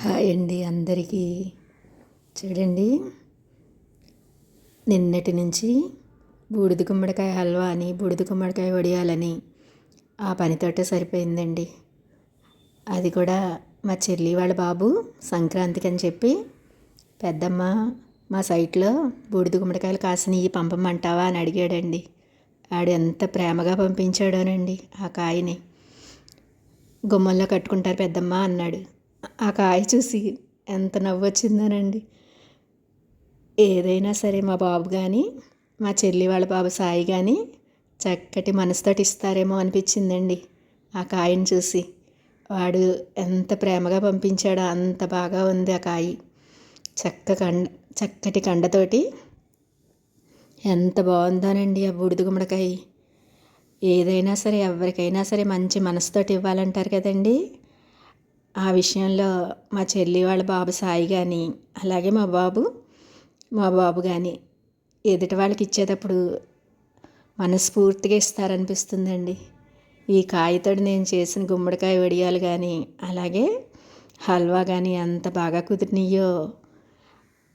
Hi అండి అందరికీ. చూడండి నిన్నటి నుంచి బూడిద గుమ్మడికాయ హల్వా అని బూడిద గుమ్మడికాయ వడియాలని ఆ పనితోటే సరిపోయిందండి. అది కూడా మా చెల్లి వాళ్ళ బాబు సంక్రాంతికి అని చెప్పి పెద్దమ్మ మా సైట్లో బూడిద గుమ్మడికాయలు కాసినవి పంపమంటావా? అని అడిగాడండి. ఆడు ఎంత ప్రేమగా పంపించాడోనండి ఆ కాయని. గుమ్మంలో కట్టుకుంటారు పెద్దమ్మ అన్నాడు. ఆ కాయ చూసి ఎంత నవ్వు వచ్చిందోనండి ఏదైనా సరే మా బాబు కానీ మా చెల్లి వాళ్ళ బాబు సాయి కానీ చక్కటి మనసుతోటి ఇస్తారేమో అనిపించిందండి ఆ కాయని చూసి. వాడు ఎంత ప్రేమగా పంపించాడో అంత బాగా ఉంది ఆ కాయి. చక్క కండ చక్కటి కండతోటి ఎంత బాగుందోనండి ఆ బూడిద గుమ్మడికాయ. ఏదైనా సరే ఎవరికైనా సరే మంచి మనసుతోటి ఇవ్వాలంటారు కదండీ. ఆ విషయంలో మా చెల్లి వాళ్ళ బాబు సాయి కానీ అలాగే మా బాబు మా బాబు కానీ ఎదుటి వాళ్ళకి ఇచ్చేటప్పుడు మనస్ఫూర్తిగా ఇస్తారనిపిస్తుందండి. ఈ కాయతోడు నేను చేసిన గుమ్మడికాయ వడియాలు కానీ అలాగే హల్వా కానీ అంత బాగా కుదిరినాయో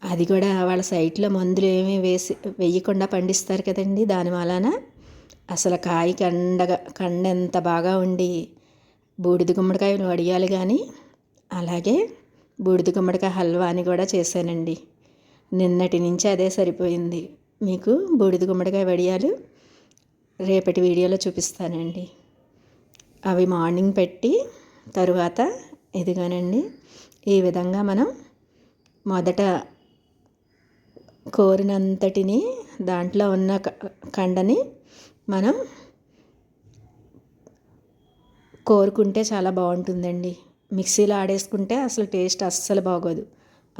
అది కూడా వాళ్ళ సైట్లో మందులు ఏమీ వేసి వేయకుండా పండిస్తారు కదండి దాని వలన అసలు కాయ కండగా కండ ఎంత బాగా ఉండి బూడిద గుమ్మడికాయలు వడియాలు కానీ అలాగే బూడిద గుమ్మడికాయ హల్వా అని కూడా చేశానండి. నిన్నటి నుంచి అదే సరిపోయింది. మీకు బూడిద గుమ్మడికాయ వడియాలు రేపటి వీడియోలో చూపిస్తానండి. అవి మార్నింగ్ పెట్టి తరువాత ఇదిగానండి ఈ విధంగా మనం మొదట కోరినంతటిని దాంట్లో ఉన్న కండని మనం కోరుకుంటే చాలా బాగుంటుందండి. మిక్సీలో ఆడేసుకుంటే అసలు టేస్ట్ అస్సలు బాగోదు.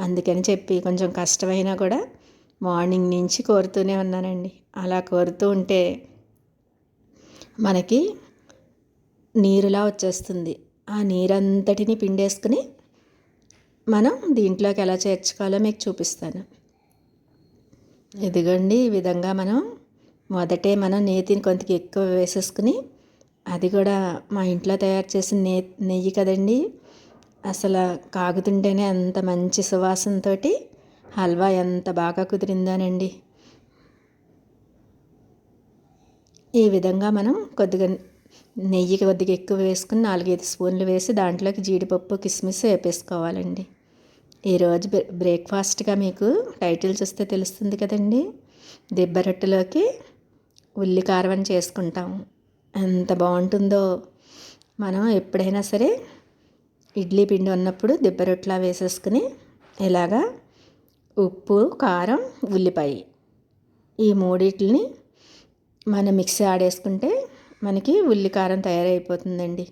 అందుకని చెప్పి కొంచెం కష్టమైనా కూడా మార్నింగ్ నుంచి కోరుతూనే ఉన్నానండి. అలా కోరుతూ ఉంటే మనకి నీరులా వచ్చేస్తుంది. ఆ నీరంతటిని పిండేసుకుని మనం దీంట్లోకి ఎలా చేర్చుకోవాలో మీకు చూపిస్తాను. ఇదిగోండి ఈ విధంగా మనం మొదటే మనం నేతిని కొంతకి ఎక్కువ వేసేసుకుని అది కూడా మా ఇంట్లో తయారు చేసిన నె నెయ్యి కదండి. అసలు కాగుతుంటేనే అంత మంచి సువాసనతో హల్వా ఎంత బాగా కుదిరిందోనండి. ఈ విధంగా మనం కొద్దిగా నెయ్యి కొద్దిగా ఎక్కువ వేసుకుని నాలుగైదు స్పూన్లు వేసి దాంట్లోకి జీడిపప్పు కిస్మిస్ వేపేసుకోవాలండి. ఈరోజు బ్రేక్ఫాస్ట్గా మీకు టైటిల్ చూస్తే తెలుస్తుంది కదండి. దిబ్బ రొట్టెలోకి ఉల్లి కారవని చేసుకుంటాము. ఎంత బాగుంటుందో. మనం ఎప్పుడైనా సరే ఇడ్లీ పిండి ఉన్నప్పుడు దిబ్బ రొట్టెలా వేసేసుకుని ఇలాగా ఉప్పు కారం ఉల్లిపాయ ఈ మూడింటిని మనం మిక్సీ ఆడేసుకుంటే మనకి ఉల్లి కారం తయారైపోతుందండి.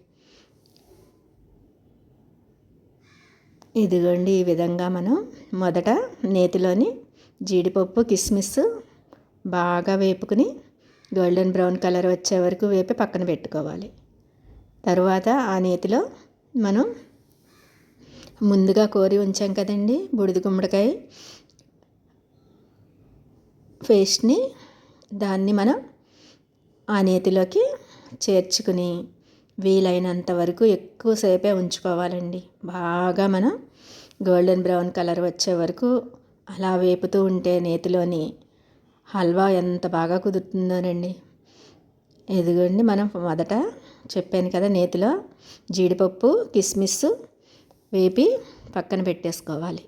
ఇదిగోండి ఈ విధంగా మనం మొదట నేతిలోని జీడిపప్పు కిస్మిస్ బాగా వేపుకుని గోల్డెన్ బ్రౌన్ కలర్ వచ్చే వరకు వేపి పక్కన పెట్టుకోవాలి. తర్వాత ఆ నేతిలో మనం ముందుగా కోరి ఉంచాం కదండి బుడిది గుమ్మడికాయ పేస్ట్ని దాన్ని మనం ఆ నేతిలోకి చేర్చుకుని వీలైనంత వరకు ఎక్కువసేపే ఉంచుకోవాలండి. బాగా మనం గోల్డెన్ బ్రౌన్ కలర్ వచ్చే వరకు అలా వేపుతూ ఉంటే నేతిలోని హల్వా ఎంత బాగా కుదురుతుందోనండి. ఎదుగండి మనం మొదట చెప్పాను కదా నేతిలో జీడిపప్పు కిస్మిస్ వేపి పక్కన పెట్టేసుకోవాలి.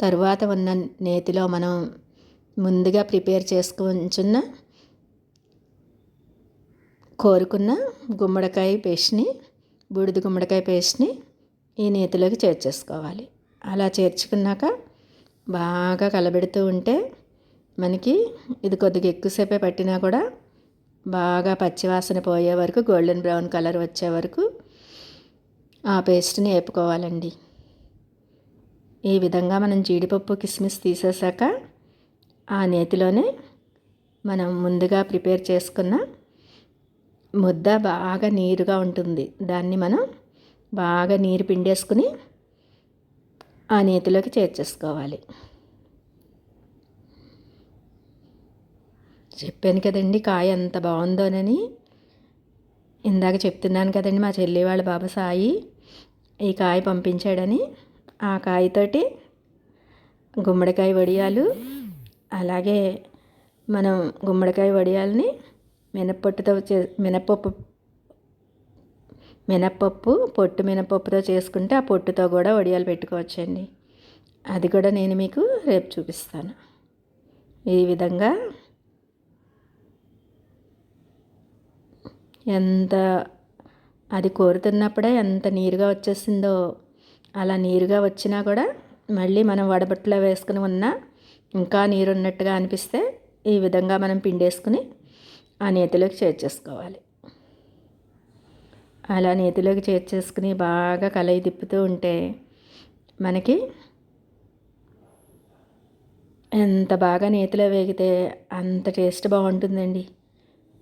తరువాత ఉన్న నేతిలో మనం ముందుగా ప్రిపేర్ చేసుకుంటున్న కోరుకున్న గుమ్మడికాయ పేస్ట్ని బూడిద గుమ్మడికాయ పేస్ట్ని ఈ నేతిలోకి చేర్చేసుకోవాలి. అలా చేర్చుకున్నాక బాగా కలబెడుతూ ఉంటే మనకి ఇది కొద్దిగా ఎక్కువసేపే పట్టినా కూడా బాగా పచ్చివాసన పోయే వరకు గోల్డెన్ బ్రౌన్ కలర్ వచ్చే వరకు ఆ పేస్ట్ని వేపుకోవాలండి. ఈ విధంగా మనం జీడిపప్పు కిస్మిస్ తీసేసాక ఆ నేతిలోనే మనం ముందుగా ప్రిపేర్ చేసుకున్న ముద్ద బాగా నీరుగా ఉంటుంది. దాన్ని మనం బాగా నీరు పిండేసుకుని ఆ నేతిలోకి చేర్చేసుకోవాలి. చెప్పాను కదండి కాయ ఎంత బాగుందోనని ఇందాక చెప్తున్నాను కదండి మా చెల్లి వాళ్ళ బాబా సాయి ఈ కాయ పంపించాడని. ఆ కాయతోటి గుమ్మడికాయ వడియాలు అలాగే మనం గుమ్మడికాయ వడియాలని మినప్పొట్టుతో చే మినప్పప్పు మినప్పప్పు పొట్టు మినపప్పుతో చేసుకుంటే ఆ పొట్టుతో కూడా వడియాలు పెట్టుకోవచ్చండి. అది కూడా నేను మీకు రేపు చూపిస్తాను. ఈ విధంగా ఎంత అది కోరుతున్నప్పుడే ఎంత నీరుగా వచ్చేసిందో అలా నీరుగా వచ్చినా కూడా మళ్ళీ మనం వడబట్టలో వేసుకుని ఉన్నా ఇంకా నీరు ఉన్నట్టుగా అనిపిస్తే ఈ విధంగా మనం పిండేసుకుని ఆ నేతిలోకి చేర్చేసుకోవాలి. అలా నేతిలోకి చేర్చేసుకుని బాగా కలయి తిప్పుతూ ఉంటే మనకి ఎంత బాగా నేతిలో వేగితే అంత టేస్ట్ బాగుంటుందండి.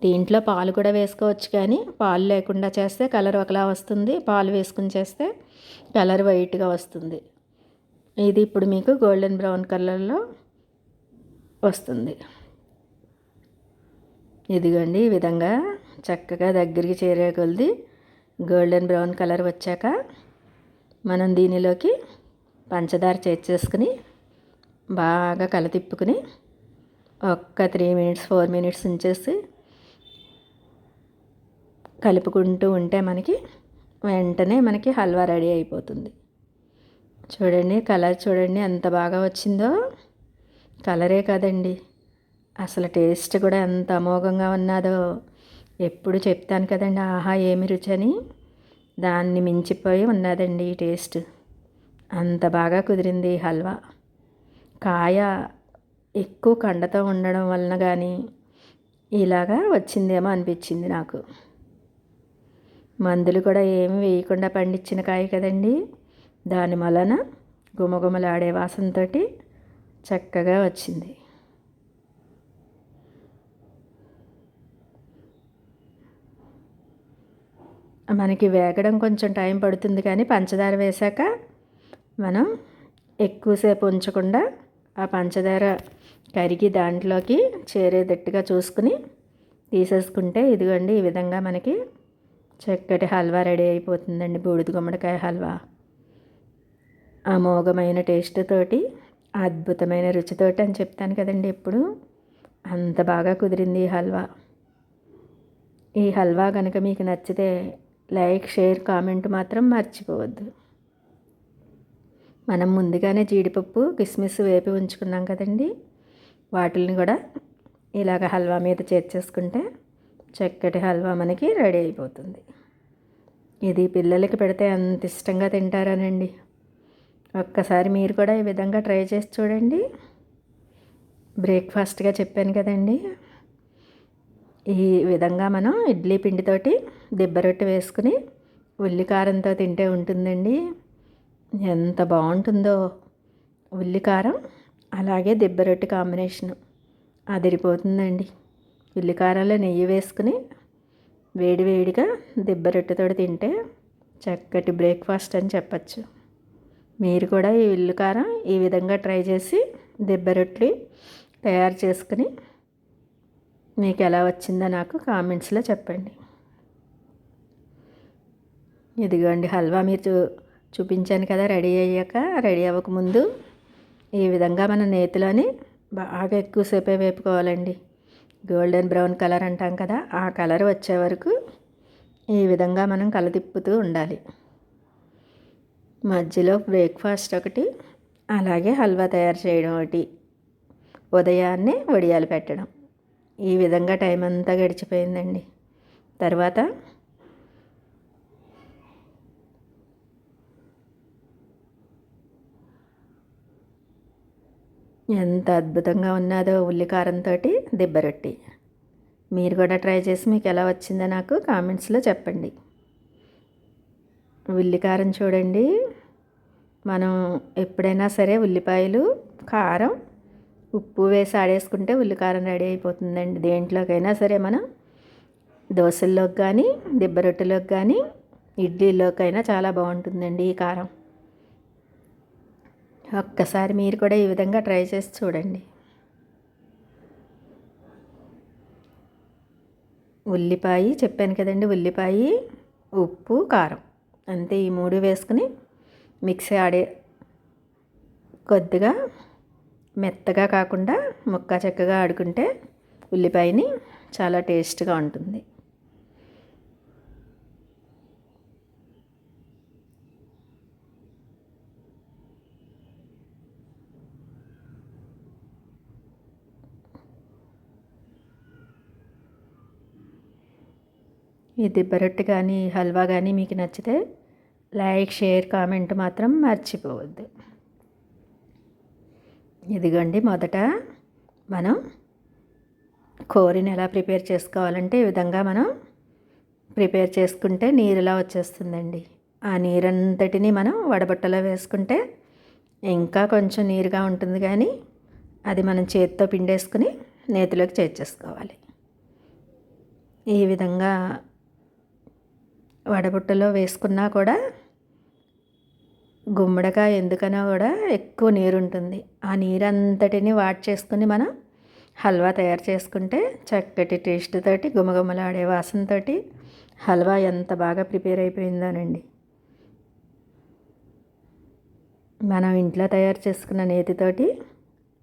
దీంట్లో పాలు కూడా వేసుకోవచ్చు కానీ పాలు లేకుండా చేస్తే కలర్ ఒకలా వస్తుంది. పాలు వేసుకుని చేస్తే కలర్ వైట్గా వస్తుంది. ఇది ఇప్పుడు మీకు గోల్డెన్ బ్రౌన్ కలర్లో వస్తుంది. ఇదిగోండి ఈ విధంగా చక్కగా దగ్గరికి చేరే కొలిది గోల్డెన్ బ్రౌన్ కలర్ వచ్చాక మనం దీనిలోకి పంచదార చేర్చేసుకుని బాగా కల తిప్పుకుని ఒక్క త్రీ మినిట్స్ ఫోర్ మినిట్స్ ఉంచేసి కలుపుకుంటూ ఉంటే మనకి వెంటనే మనకి హల్వా రెడీ అయిపోతుంది. చూడండి కలర్ చూడండి ఎంత బాగా వచ్చిందో. కలరే కదండి. అసలు టేస్ట్ కూడా ఎంత అమోఘంగా ఉన్నదో. ఎప్పుడు చెప్తాను కదండి ఆహా ఏమి రుచి అని. దాన్ని మించిపోయి ఉన్నదండి ఈ టేస్ట్. అంత బాగా కుదిరింది హల్వా. కాయ ఎక్కువ కండతో ఉండడం వలన కానీ ఇలాగా వచ్చిందేమో అనిపించింది నాకు. మందులు కూడా ఏమి వేయకుండా పండించిన కాయ కదండి. దాని వలన గుమగుమలాడే వాసనతో చక్కగా వచ్చింది. మనకి వేగడం కొంచెం టైం పడుతుంది కానీ పంచదార వేశాక మనం ఎక్కువసేపు ఉంచకుండా ఆ పంచదార కరిగి దాంట్లోకి చేరేటట్టుగా చూసుకుని తీసేసుకుంటే ఇదిగోండి ఈ విధంగా మనకి చక్కటి హల్వా రెడీ అయిపోతుందండి బూడిద గుమ్మడికాయ హల్వా. అమోఘమైన టేస్ట్ తోటి అద్భుతమైన రుచితోటి అని చెప్తాను కదండి ఎప్పుడు. అంత బాగా కుదిరింది ఈ హల్వా. ఈ హల్వా కనుక మీకు నచ్చితే లైక్ షేర్ కామెంట్ మాత్రం మర్చిపోవద్దు. మనం ముందుగానే జీడిపప్పు కిస్మిస్ వేపి ఉంచుకున్నాం కదండి. వాటిల్ని కూడా ఇలాగ హల్వా మీద చేర్చేసుకుంటే చక్కటి హల్వా మనకి రెడీ అయిపోతుంది. ఇది పిల్లలకి పెడితే అంత ఇష్టంగా తింటారనండి. ఒక్కసారి మీరు కూడా ఈ విధంగా ట్రై చేసి చూడండి. బ్రేక్ఫాస్ట్గా చెప్పాను కదండి. ఈ విధంగా మనం ఇడ్లీ పిండితోటి దిబ్బ రొట్టె వేసుకుని ఉల్లికారంతో తింటే ఉంటుందండి. ఎంత బాగుంటుందో. ఉల్లికారం అలాగే దిబ్బ రొట్టె కాంబినేషను. అదిరిపోతుందండి. ఉల్లికారంలో నెయ్యి వేసుకుని వేడి వేడిగా దిబ్బ రొట్టెతో తింటే చక్కటి బ్రేక్ఫాస్ట్ అని చెప్పచ్చు. మీరు కూడా ఈ ఉల్లికారం ఈ విధంగా ట్రై చేసి దిబ్బ రొట్టెలు తయారు చేసుకుని మీకు ఎలా వచ్చిందో నాకు కామెంట్స్లో చెప్పండి. ఇదిగోండి హల్వా మీరు చూ చూపించాను కదా రెడీ అయ్యాక రెడీ అవ్వకముందు ఈ విధంగా మన నేతిలోని బాగా ఎక్కువసేపే వేపుకోవాలండి. గోల్డెన్ బ్రౌన్ కలర్ అంటాం కదా ఆ కలర్ వచ్చే వరకు ఈ విధంగా మనం కలతిప్పుతూ ఉండాలి. మధ్యలో బ్రేక్ఫాస్ట్ ఒకటి అలాగే హల్వా తయారు చేయడం ఒకటి ఉదయాన్నే వడియాలు పెట్టడం. ఈ విధంగా టైం అంతా గడిచిపోయిందండి. తర్వాత ఎంత అద్భుతంగా ఉన్నదో ఉల్లికారంతో దిబ్బరొట్టి. మీరు కూడా ట్రై చేసి మీకు ఎలా వచ్చిందో నాకు కామెంట్స్లో చెప్పండి. ఉల్లికారం చూడండి. మనం ఎప్పుడైనా సరే ఉల్లిపాయలు కారం ఉప్పు వేసి ఆడేసుకుంటే ఉల్లికారం రెడీ అయిపోతుందండి. దేంట్లోకైనా సరే మనం దోశల్లోకి కానీ దిబ్బ రొట్టెలోకి కానీ ఇడ్లీలోకైనా చాలా బాగుంటుందండి ఈ కారం. ఒక్కసారి మీరు కూడా ఈ విధంగా ట్రై చేసి చూడండి. ఉల్లిపాయ చెప్పాను కదండి ఉల్లిపాయ ఉప్పు కారం. అంతే ఈ మూడు వేసుకుని మిక్సీ ఆడే కొద్దిగా మెత్తగా కాకుండా ముక్క చెక్కగా ఆడుకుంటే ఉల్లిపాయని చాలా టేస్ట్గా ఉంటుంది. ఈ దిబ్బరొట్టి కానీ హల్వా కానీ మీకు నచ్చితే లైక్ షేర్ కామెంట్ మాత్రం మర్చిపోవద్దు. ఇదిగోండి మొదట మనం కోరిని ఎలా ప్రిపేర్ చేసుకోవాలంటే ఈ విధంగా మనం ప్రిపేర్ చేసుకుంటే నీరులా వచ్చేస్తుందండి. ఆ నీరంతటిని మనం వడబట్టలో వేసుకుంటే ఇంకా కొంచెం నీరుగా ఉంటుంది కానీ అది మనం చేతితో పిండేసుకుని నేతిలోకి చేర్చేసుకోవాలి. ఈ విధంగా వడబుట్టలో వేసుకున్నా కూడా గుమ్మడికాయ ఎందుకన్నా కూడా ఎక్కువ నీరు ఉంటుంది ఆ నీరంతటిని వాట్ చేసుకుని మనం హల్వా తయారు చేసుకుంటే చక్కటి టేస్ట్ తోటి గుమగుమలాడే వాసనతోటి హల్వా ఎంత బాగా ప్రిపేర్ అయిపోయిందోనండి. మనం ఇంట్లో తయారు చేసుకున్న నేతితోటి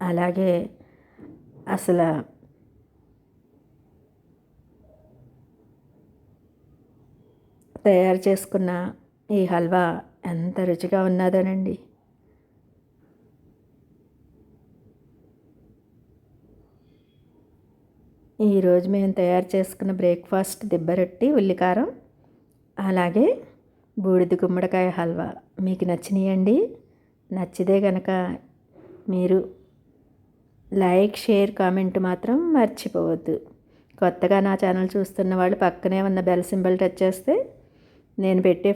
అలాగే అసలు తయారు చేసుకున్న ఈ హల్వా ఎంత రుచిగా ఉన్నదోనండి. ఈరోజు మేము తయారు చేసుకున్న బ్రేక్ఫాస్ట్ దిబ్బరొట్టి ఉల్లికారం అలాగే బూడిద గుమ్మడికాయ హల్వా. మీకు నచ్చినాయండి నచ్చితే కనుక మీరు లైక్ షేర్ కామెంట్ మాత్రం మర్చిపోవద్దు. కొత్తగా నా ఛానల్ చూస్తున్న వాళ్ళు పక్కనే ఉన్న బెల్ సింబల్ టచ్ చేస్తే నేను పెట్టే